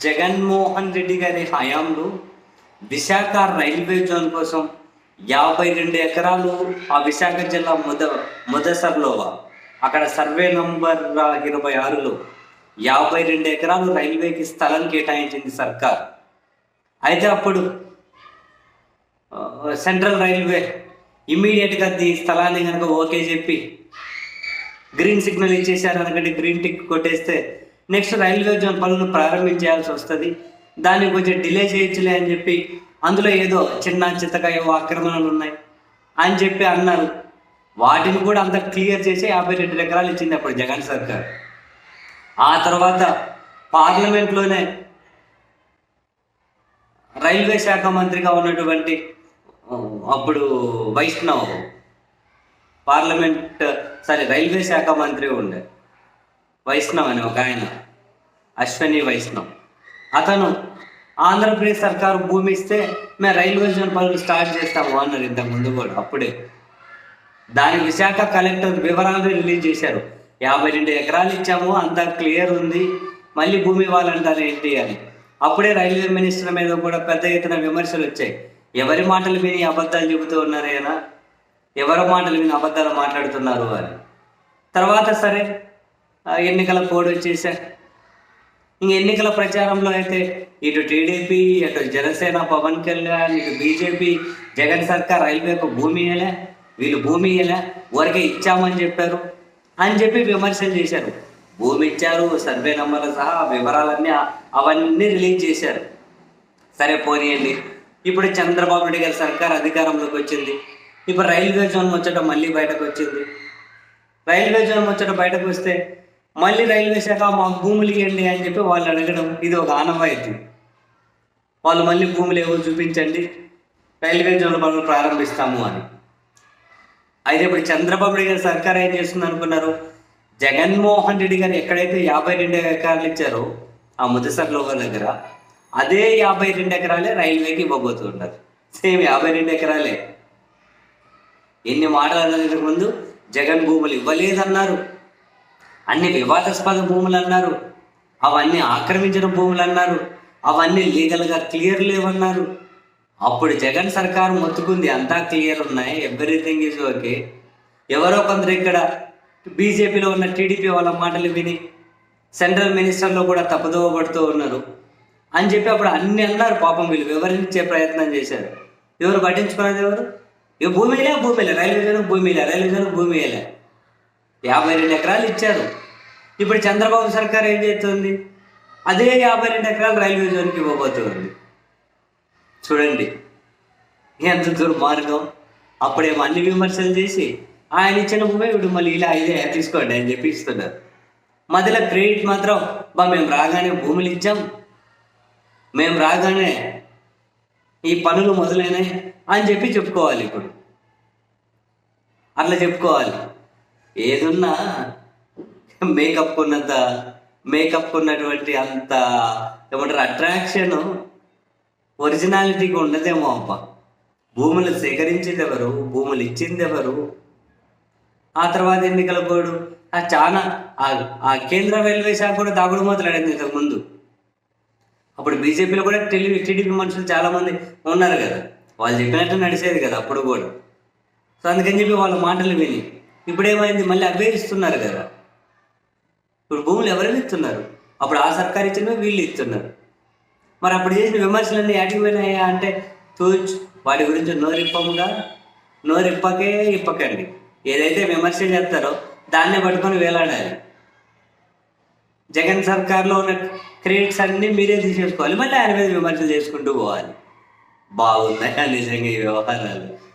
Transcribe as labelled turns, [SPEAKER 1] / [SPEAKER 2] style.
[SPEAKER 1] జగన్మోహన్ రెడ్డి గారి హయాంలో Visakha railway zone కోసం యాభై రెండు ఎకరాలు ఆ విశాఖ జిల్లా ముద మొదసర్లో అక్కడ సర్వే నంబర్ ఇరవై ఆరులో యాభై రెండు ఎకరాలు రైల్వేకి స్థలం కేటాయించింది సర్కార్. అయితే అప్పుడు సెంట్రల్ రైల్వే ఇమ్మీడియట్గా ఈ స్థలాన్ని కనుక ఓకే చెప్పి గ్రీన్ సిగ్నల్ ఇచ్చేసారు అనుకంటే గ్రీన్ టిక్ కొట్టేస్తే నెక్స్ట్ రైల్వే జోన్ పనులు ప్రారంభించాల్సి వస్తుంది. దాన్ని కొంచెం డిలే చేయొచ్చులే అని చెప్పి అందులో ఏదో చిన్న చిత్తగా ఏవో ఆక్రమణలు ఉన్నాయి అని చెప్పి అన్నారు. వాటిని కూడా అంత క్లియర్ చేసి యాభై రెండు ఎకరాలు ఇచ్చింది అప్పుడు జగన్ సర్కార్. ఆ తర్వాత పార్లమెంట్లోనే రైల్వే శాఖ మంత్రిగా ఉన్నటువంటి అప్పుడు వైష్ణవ్ పార్లమెంట్ సారీ రైల్వే శాఖ మంత్రి ఉండే. వైష్ణవ్ అని ఒక ఆయన. అశ్వని వైష్ణవ్. అతను ఆంధ్రప్రదేశ్ సర్కారు భూమి ఇస్తే మేము రైల్వే జోన్ పనులు స్టార్ట్ చేస్తాము అన్నారు ఇంతకు ముందు కూడా అప్పుడే. దాని విశాఖ కలెక్టర్ వివరాలు రిలీజ్ చేశారు. యాభై రెండు ఎకరాలు ఇచ్చాము అంతా క్లియర్ ఉంది మళ్ళీ భూమి ఇవ్వాలంటారు ఏంటి అని. అప్పుడే రైల్వే మినిస్టర్ మీద కూడా పెద్ద ఎత్తున విమర్శలు వచ్చాయి. ఎవరి మాటలు విని అబద్ధాలు చెబుతూ ఉన్నారు ఎవరి మాటలు విని అబద్ధాలు మాట్లాడుతున్నారు అని. తర్వాత సరే ఎన్నికల కోడ్ వచ్చేసా ఇంక ఎన్నికల ప్రచారంలో అయితే ఇటు టీడీపీ అటు జనసేన పవన్ కళ్యాణ్ ఇటు బీజేపీ జగన్ సర్కార్ రైల్వేకు భూమి ఇయ్యలే వీళ్ళు భూమి ఇయ్యలే ఊరికే ఇచ్చామని చెప్పారు అని చెప్పి విమర్శలు చేశారు. భూమి ఇచ్చారు సర్వే నెంబర్లు సహా వివరాలన్నీ అవన్నీ రిలీజ్ చేశారు. సరే పోనీయండి. ఇప్పుడు చంద్రబాబు నాయుడు గారి సర్కార్ అధికారంలోకి వచ్చింది. ఇప్పుడు రైల్వే జోన్ ముచ్చట మళ్ళీ బయటకు వచ్చింది. రైల్వే జోన్ ముచ్చట బయటకు వస్తే మళ్ళీ రైల్వే శాఖ మా భూములు ఇవ్వండి అని చెప్పి వాళ్ళు అడగడం ఇది ఒక ఆనవాయితీ. వాళ్ళు మళ్ళీ భూములు ఏవో చూపించండి? రైల్వే జోన్ల పనులు ప్రారంభిస్తాము అని. అయితే ఇప్పుడు చంద్రబాబు నాయుడు గారి సర్కార్ ఏం చేస్తుంది అనుకున్నారు జగన్మోహన్ రెడ్డి గారు ఎక్కడైతే యాభై రెండు ఎకరాలు ఇచ్చారో ఆ ముదసర్లో దగ్గర అదే యాభై రెండు ఎకరాలే రైల్వేకి ఇవ్వబోతున్నారు. సేమ్ యాభై రెండు ఎకరాలే. ఎన్ని మాటలు ముందు? జగన్ భూములు ఇవ్వలేదన్నారు. అన్ని వివాదాస్పద భూములు అన్నారు అవన్నీ ఆక్రమించిన భూములు అన్నారు అవన్నీ లీగల్గా క్లియర్ లేవన్నారు. అప్పుడు జగన్ సర్కారు మొత్తుకుంది అంతా క్లియర్ ఉన్నాయి. ఎవ్రీథింగ్ ఈజ్ ఓకే ఎవరో కొందరు ఇక్కడ బీజేపీలో ఉన్న టీడీపీ వాళ్ళ మాటలు విని సెంట్రల్ మినిస్టర్లో కూడా తప్పుదోవ పడుతూ ఉన్నారు. అని చెప్పి అప్పుడు అన్ని అన్నారు. పాపం వీళ్ళు వివరించే ప్రయత్నం చేశారు. ఎవరు పట్టించుకున్నది ఎవరు? ఇక భూమిలే భూమిలే. రైల్వే జోన్ భూమిలే రైల్వే జోన్ భూమిలే యాభై రెండు ఎకరాలు ఇచ్చారు. ఇప్పుడు చంద్రబాబు సర్కార్ ఏం చేస్తుంది? అదే యాభై రెండు ఎకరాలు రైల్వే జోన్కి ఇవ్వబోతుంది చూడండి. ఎంత దుర్మార్గం అప్పుడేమో అన్ని విమర్శలు చేసి ఆయన ఇచ్చిన భూమి ఇప్పుడు మళ్ళీ ఇలా ఇదే తీసుకోండి అని చెప్పి ఇస్తున్నారు. మధ్యలో క్రెడిట్ మాత్రం బా మేము రాగానే భూములు ఇచ్చాం. మేము రాగానే ఈ పనులు మొదలైనాయి అని చెప్పి చెప్పుకోవాలి ఇప్పుడు. అట్లా చెప్పుకోవాలి. ఏదున్నా మేకప్ ఉన్నంత మేకప్ ఉన్నటువంటి అంత ఏమంటారు అట్రాక్షన్ ఒరిజినాలిటీకి ఉండదేమో అబ్బా. భూములు సేకరించింది ఎవరు భూములు ఇచ్చింది ఎవరు ఆ తర్వాత ఎన్నికల బోర్డు ఆ చాలా ఆ- కేంద్ర రైల్వే శాఖ కూడా దాగుడు మొదలాడింది ఇంతకు ముందు. అప్పుడు బీజేపీలో కూడా టెలి టీడీపీ మనుషులు చాలామంది ఉన్నారు కదా. వాళ్ళు చెప్పినట్టు నడిచేది కదా అప్పుడు కూడా. సో అందుకని చెప్పి వాళ్ళ మాటలు విని ఇప్పుడు ఏమైంది మళ్ళీ అవే ఇస్తున్నారు కదా. ఇప్పుడు భూములు ఎవరైనా ఇస్తున్నారు? అప్పుడు ఆ సర్కారు ఇచ్చినవి వీళ్ళు ఇస్తున్నారు. మరి అప్పుడు చేసిన విమర్శలన్నీ యాటికి పోయినాయా అంటే తూచ్ వాటి గురించి నోరిప్పముగా? నోరిప్పకే ఇప్పకండి. ఏదైతే విమర్శ చేస్తారో దాన్నే పట్టుకొని వేలాడాలి. జగన్ సర్కార్లో ఉన్న క్రెడిట్స్ అన్నీ మీరే తీసేసుకోవాలి. మళ్ళీ ఆయన మీద విమర్శలు చేసుకుంటూ పోవాలి. బాగున్నాయా నిజంగా ఈ వ్యవహారాలు?